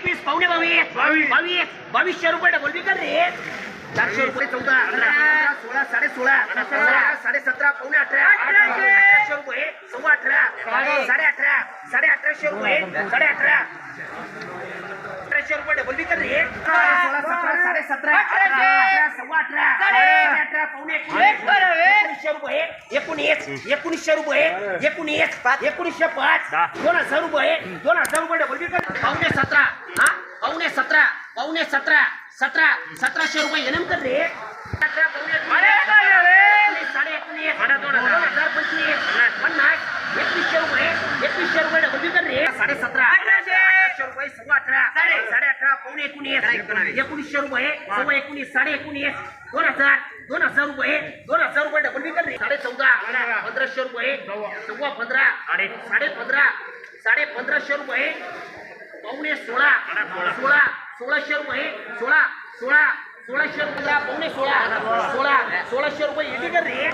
एकवीस पावणे बावीस. बावीस. बावीस बावीसशे रुपये डबल बी कर रे. चारशे रुपये चौदा. पंधरा, सोळा साडे सोळा. सतरा साडे सतरा पावणे अठरा. अठराशे. रुपये सव्वा अठरा. साडे. अठरा. साडे अठराशे रुपये साडे अठरा. अठराशे रुपये डबल बी कर रे. सोळा सतरा साडे सतरा. अठरा सव्वा अठरा. साडे. अठरा. पावणे. एकोणीसशे रुपये एकोणीस एकोणीसशे रुपये एकोणीस एकोणीसशे पाच. दोन हजार रुपये दोन हजार रुपये डबल बी कर. पावणे सतरा. सतरा पावणे सतरा सतरा सतराशे रुपये एनम कर रे. साडे एकोणीस हजार पंचवीस पन्नास एकवीसशे रुपये एकवीसशे रुपये डबल बी कर रे. साडे सतरा अठराशे. अठराशे रुपये सव्वा अठरा साडे. साडे अठरा पावणे एकोणीस एकोणीसशे रुपये सव्वा एकोणीस साडे एकोणीस दोन हजार दोन हजार रुपये दोन हजार रुपये डबल बी कर रे. साडे चौदा पंधराशे रुपये सव्वा पंधरा साडे पंधरा साडे पंधराशे रुपये पावणे सोळा सोळा सोळाशे रुपये सोळा सोळा सोळाशे रुपये सोळा सोळा सोळाशे रुपये येते का रे.